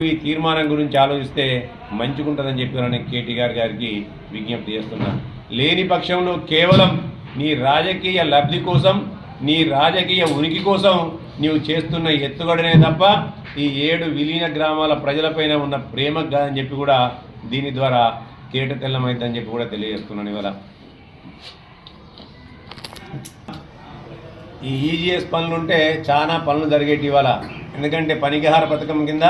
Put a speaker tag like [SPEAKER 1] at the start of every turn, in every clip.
[SPEAKER 1] ఈ తీర్మానం గురించి ఆలోచిస్తే మంచిగుంటుందని చెప్పి నేను కేటీఆర్ గారికి విజ్ఞప్తి చేస్తున్నాను లేని పక్షంలో కేవలం నీ రాజకీయ లబ్ధి కోసం నీ రాజకీయ ఉనికి కోసం నీవు చేస్తున్న ఎత్తుగడనే తప్ప ఈ ఏడు విలీన గ్రామాల ప్రజలపైన ఉన్న ప్రేమ కాదని చెప్పి కూడా దీని ద్వారా కేట తెల్లమైందని చెప్పి కూడా తెలియజేస్తున్నాను ఇవాళ ఈ ఈజీఎస్ పనులు ఉంటే చాలా పనులు జరిగేటి ఇవాళ. ఎందుకంటే పనికిహార పథకం కింద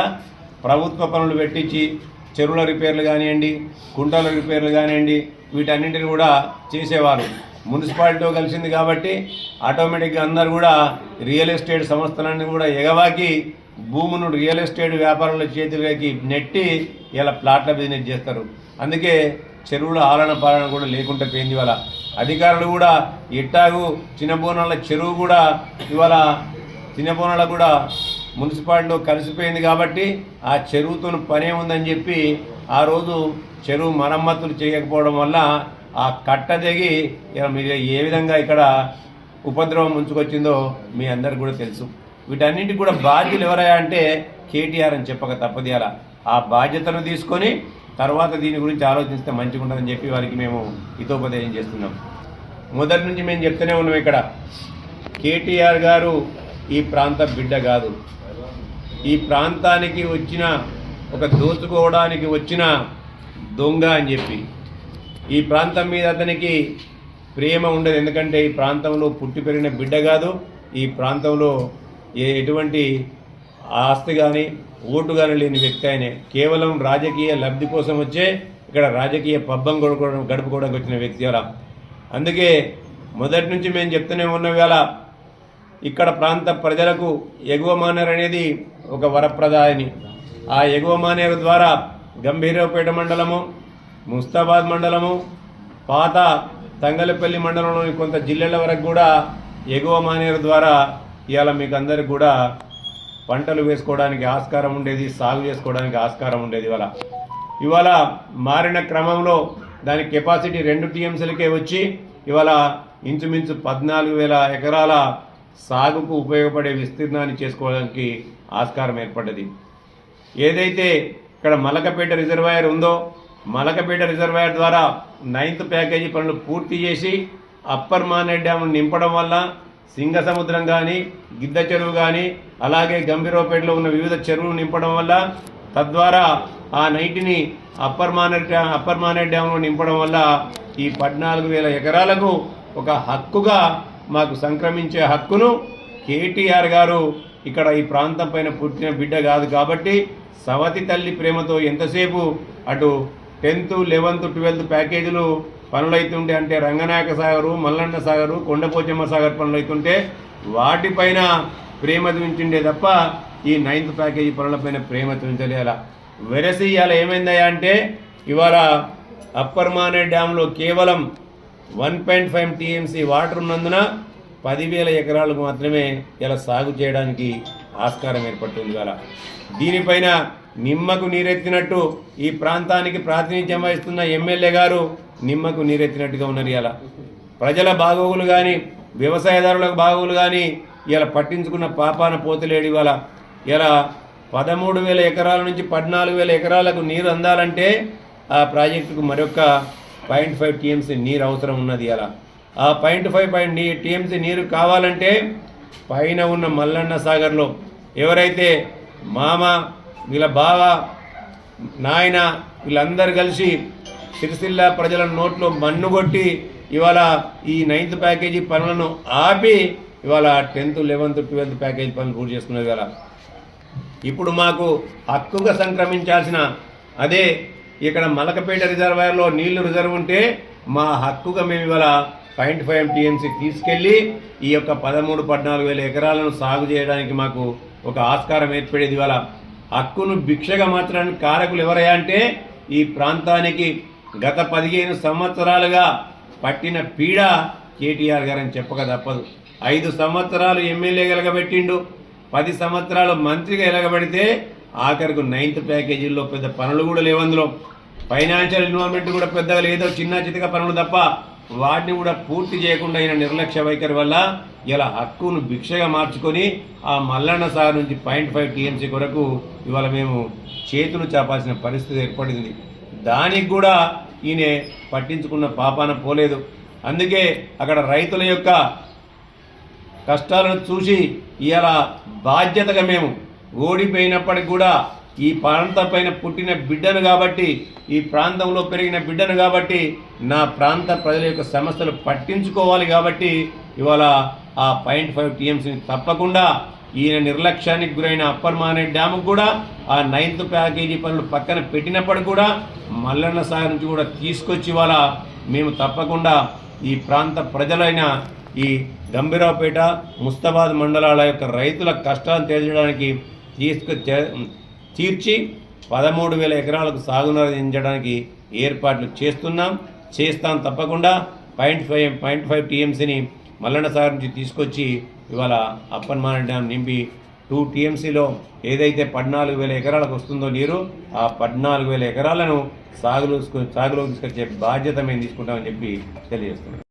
[SPEAKER 1] ప్రభుత్వ పనులు పెట్టించి చెరువుల రిపేర్లు కానివ్వండి కుంటల రిపేర్లు కానివ్వండి వీటన్నింటిని కూడా చేసేవారు. మున్సిపాలిటీ కలిసింది కాబట్టి ఆటోమేటిక్గా అందరు కూడా రియల్ ఎస్టేట్ సంస్థలన్నీ కూడా ఎగవాకి భూమును రియల్ ఎస్టేట్ వ్యాపారుల చేతులకి నెట్టి ఇలా ప్లాట్ల బిజినెస్ చేస్తారు. అందుకే చెరువుల ఆలన పాలన కూడా లేకుండా పోయింది ఇవాళ. అధికారులు కూడా ఎట్టాగు చిన్నబోనాల చెరువు కూడా ఇవాళ చిన్నబోనాల కూడా మున్సిపాలిటీలో కలిసిపోయింది కాబట్టి ఆ చెరువుతో పనే ఉందని చెప్పి ఆ రోజు చెరువు మరమ్మతులు చేయకపోవడం వల్ల ఆ కట్ట దిగి మీరు ఏ విధంగా ఇక్కడ ఉపద్రవం ముంచుకొచ్చిందో మీ అందరికి కూడా తెలుసు. వీటన్నింటికి కూడా బాధ్యులు ఎవరయ్యా అంటే కేటీఆర్ అని చెప్పక తప్పది అలా ఆ బాధ్యతను తీసుకొని తర్వాత దీని గురించి ఆలోచిస్తే మంచిగా ఉంటుందని చెప్పి వారికి మేము హితోపదేశం చేస్తున్నాం. మొదటి నుంచి మేము చెప్తూనే ఉన్నాం ఇక్కడ. కేటీఆర్ గారు ఈ ప్రాంత బిడ్డ కాదు. ఈ ప్రాంతానికి వచ్చిన ఒక దోచుకోవడానికి వచ్చిన దొంగ అని చెప్పి. ఈ ప్రాంతం మీద అతనికి ప్రేమ ఉండదు. ఎందుకంటే ఈ ప్రాంతంలో పుట్టి పెరిగిన బిడ్డ కాదు. ఈ ప్రాంతంలో ఏ ఎటువంటి ఆస్తి కానీ ఓటు కానీ లేని వ్యక్తి ఆయనే. కేవలం రాజకీయ లబ్ధి కోసం వచ్చే ఇక్కడ రాజకీయ పబ్బం గడుపుకోవడం గడుపుకోవడానికి వచ్చిన వ్యక్తి అలా. అందుకే మొదటి నుంచి మేము చెప్తూనే ఉన్న వేళ ఇక్కడ ప్రాంత ప్రజలకు ఎగువ మానేరు అనేది ఒక వరప్రదాయని. ఆ ఎగువ మానేరు ద్వారా గంభీరపేట మండలము ముస్తాబాద్ మండలము పాత తంగలపల్లి మండలంలోని కొంత జిల్లాల వరకు కూడా ఎగువ మానేరు ద్వారా ఇవాళ మీకు అందరికి కూడా పంటలు వేసుకోవడానికి ఆస్కారం ఉండేది సాగు చేసుకోవడానికి ఆస్కారం ఉండేది ఇవాళ. ఇవాళ మారిన క్రమంలో దాని కెపాసిటీ రెండు టీఎంసీలకే వచ్చి ఇవాళ ఇంచుమించు పద్నాలుగు వేల ఎకరాల సాగుకు ఉపయోగపడే విస్తీర్ణాన్ని చేసుకోవడానికి ఆస్కారం ఏర్పడ్డది. ఏదైతే ఇక్కడ మలకపేట రిజర్వాయర్ ఉందో మలకపేట రిజర్వాయర్ ద్వారా నైన్త్ ప్యాకేజీ పనులు పూర్తి చేసి అప్పర్ మానే డ్యామ్ను నింపడం వల్ల సింగ సముద్రం కానీ గిద్ద చెరువు కానీ అలాగే గంభీరపేటలో ఉన్న వివిధ చెరువులు నింపడం వల్ల తద్వారా ఆ నైటిని upper Manair dam upper Manair డ్యామ్లో నింపడం వల్ల ఈ పద్నాలుగు వేల ఎకరాలకు ఒక హక్కుగా మాకు సంక్రమించే హక్కును కేటీఆర్ గారు ఇక్కడ ఈ ప్రాంతం పైన పుట్టిన బిడ్డ కాదు కాబట్టి సవతి తల్లి ప్రేమతో ఎంతసేపు అటు టెన్త్ లెవెన్త్ ట్వెల్త్ ప్యాకేజీలు పనులైతుంటే అంటే రంగనాయక సాగరు మల్లన్న సాగరు కొండపోచమ్మ సాగర్ పనులైతుంటే వాటిపైన ప్రేమ చూపించిండే తప్ప ఈ నైన్త్ ప్యాకేజీ పనులపైన ప్రేమ చూపించలేలా వెరసి ఇవాళ ఏమైందయ్యా అంటే ఇవాళ అప్పర్ మానే డ్యాంలో కేవలం one point five TMC water ఉన్నందున పదివేల ఎకరాలకు మాత్రమే ఇలా సాగు చేయడానికి ఆస్కారం ఏర్పడుతుంది ఇవాళ. దీనిపైన నిమ్మకు నీరెత్తినట్టు ఈ ప్రాంతానికి ప్రాతినిధ్యం వహిస్తున్న ఎమ్మెల్యే గారు నిమ్మకు నీరెత్తినట్టుగా ఉన్నారు ఇలా ప్రజల బాగోగులు కానీ వ్యవసాయదారులకు బాగోగులు కానీ ఇలా పట్టించుకున్న పాపాన పోతలేడు ఇవాళ. ఇలా పదమూడు వేల ఎకరాల నుంచి పద్నాలుగు వేల ఎకరాలకు నీరు అందాలంటే ఆ ప్రాజెక్టుకు మరొక పాయింట్ ఫైవ్ టీఎంసీ నీరు అవసరం ఉన్నది అలా. ఆ పాయింట్ ఫైవ్ పాయింట్ నీ టీఎంసీ నీరు కావాలంటే పైన ఉన్న మల్లన్న సాగర్లో ఎవరైతే మామ వీళ్ళ బావ నాయన వీళ్ళందరూ కలిసి సిరిసిల్ల ప్రజల నోట్లో మన్ను కొట్టి ఇవాళ ఈ నైన్త్ ప్యాకేజీ పనులను ఆపి ఇవాళ టెన్త్ లెవెన్త్ ట్వెల్త్ ప్యాకేజీ పనులు పూర్తి చేసుకున్నది కదా ఇప్పుడు మాకు హక్కుగా సంక్రమించాల్సిన అదే ఇక్కడ మలకపేట రిజర్వాయర్లో నీళ్ళు రిజర్వ్ ఉంటే మా హక్కుగా మేము ఇవాళ పాయింట్ ఫైవ్ టీఎంసీ తీసుకెళ్ళి ఈ యొక్క పదమూడు పద్నాలుగు వేల ఎకరాలను సాగు చేయడానికి మాకు ఒక ఆస్కారం ఏర్పడేది. ఇవాళ హక్కును భిక్షగా మార్చడానికి కారకులు ఎవరయ్యా అంటే ఈ ప్రాంతానికి గత పదిహేను సంవత్సరాలుగా పట్టిన పీడ కేటీఆర్ గారని చెప్పక తప్పదు. ఐదు సంవత్సరాలు ఎమ్మెల్యే ఎలగబెట్టిండు. పది సంవత్సరాలు మంత్రిగా ఎలగబెడితే ఆఖరికి నైన్త్ ప్యాకేజీల్లో పెద్ద పనులు కూడా లేవు అందులో. ఫైనాన్షియల్ ఇన్వాల్వ్మెంట్ కూడా పెద్దగా లేదో చిన్న చితక పనులు తప్ప వాటిని కూడా పూర్తి చేయకుండా అయిన నిర్లక్ష్య వైఖరి వల్ల ఇలా హక్కును భిక్షగా మార్చుకొని ఆ మల్లన్న సార్ నుంచి పాయింట్ ఫైవ్ టీఎంసీ కొరకు ఇవాళ మేము చేతులు చాపాల్సిన పరిస్థితి ఏర్పడింది. దానికి కూడా ఈయన పట్టించుకున్న పాపాన పోలేదు. అందుకే అక్కడ రైతుల యొక్క కష్టాలను చూసి ఇలా బాధ్యతగా మేము ఓడిపోయినప్పటికి కూడా ఈ ప్రాంతం పైన పుట్టిన బిడ్డను కాబట్టి ఈ ప్రాంతంలో పెరిగిన బిడ్డను కాబట్టి నా ప్రాంత ప్రజల యొక్క సమస్యలు పట్టించుకోవాలి కాబట్టి ఇవాళ ఆ పాయింట్ ఫైవ్ టీఎంసీని తప్పకుండా ఈయన నిర్లక్ష్యానికి గురైన అప్పర్ మానే డ్యామ్ కూడా ఆ నైన్త్ ప్యాకేజీ పనులు పక్కన పెట్టినప్పుడు కూడా మల్లన్న సాగర్ నుంచి కూడా తీసుకొచ్చి ఇవాళ మేము తప్పకుండా ఈ ప్రాంత ప్రజలైన ఈ గంభీరావుపేట ముస్తాబాద్ మండలాల యొక్క రైతుల కష్టాలను తీర్చడానికి తీసుకు తీర్చి పదమూడు వేల ఎకరాలకు సాగునీరించడానికి ఏర్పాట్లు చేస్తున్నాం. చేస్తాం తప్పకుండా. పాయింట్ ఫైవ్ పాయింట్ ఫైవ్ టీఎంసీని మల్లన్న సాగర్ నుంచి తీసుకొచ్చి ఇవాళ అప్పన్ డ్యామ్ నింపి టూ టీఎంసీలో ఏదైతే పద్నాలుగు వేల ఎకరాలకు వస్తుందో నీరు ఆ పద్నాలుగు వేల ఎకరాలను సాగులో సాగులోకి తీసుకొచ్చే బాధ్యత మేము తీసుకుంటామని చెప్పి తెలియజేస్తున్నాం.